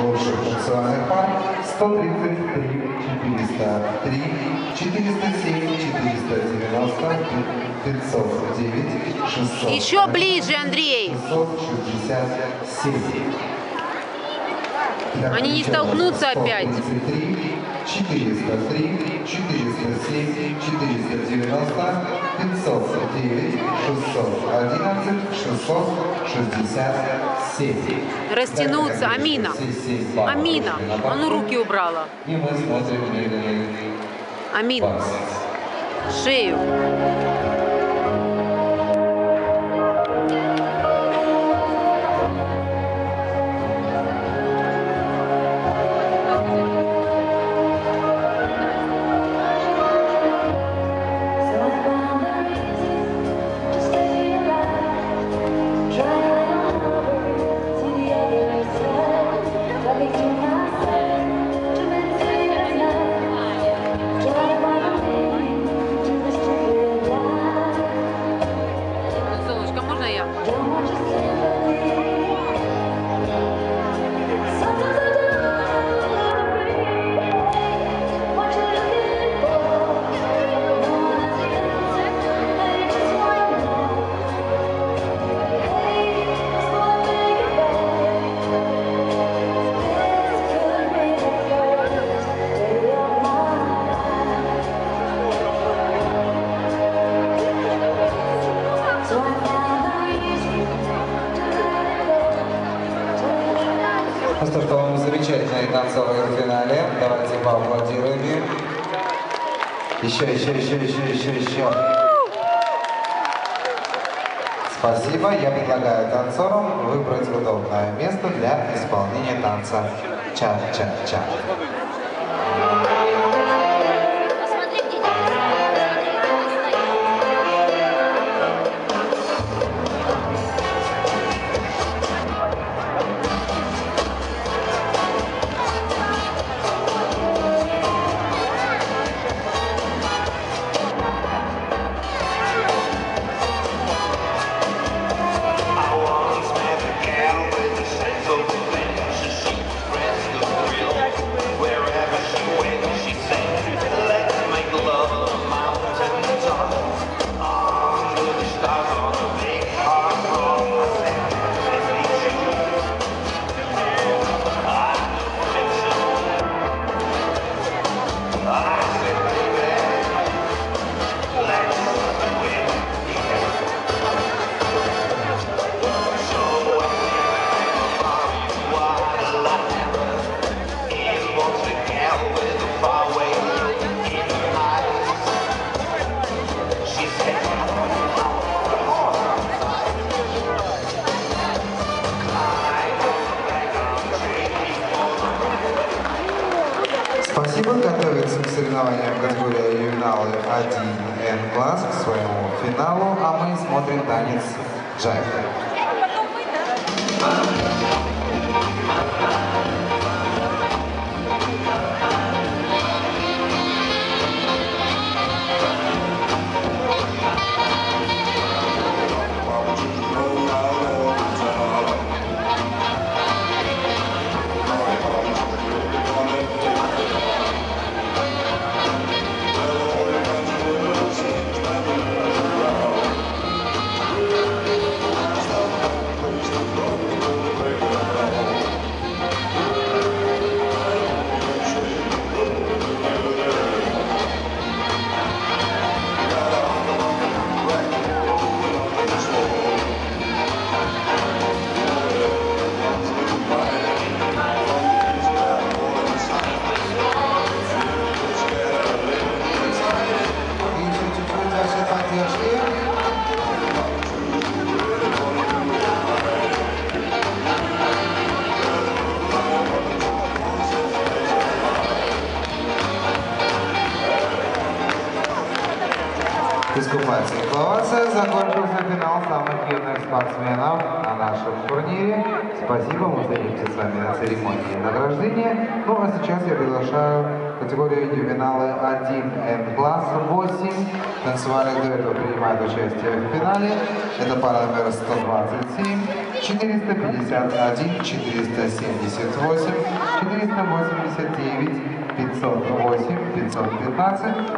лучших танцевальных пар 133, 403, 407, 490, 509, 600. Еще ближе, Андрей. 667. Они не столкнутся опять. 403, 407, 490, 509, 611, 667. Растянуться. Амина. Амина. на А ну руки убрала. И мы смотрим медленный Амин. пас. Шею. Что, вам замечательные танцоры в финале. Давайте поаплодируем им. Еще, еще, еще, еще, еще, еще. Спасибо. Я предлагаю танцорам выбрать удобное место для исполнения танца ча-ча-ча. Спасибо. Готовится к соревнованиям категории ювеналы 1N класс к своему финалу, а мы смотрим танец джайв. И Искупательная овация. Закончился финал самых юных спортсменов на нашем турнире. Спасибо, мы встретимся с вами на церемонии награждения. Ну а сейчас я приглашаю категорию ювеналы 1Н класс 8. Танцевальных дуэтов принимает участие в финале. Это пара номер 127. 451, 478, 489, 508, 515,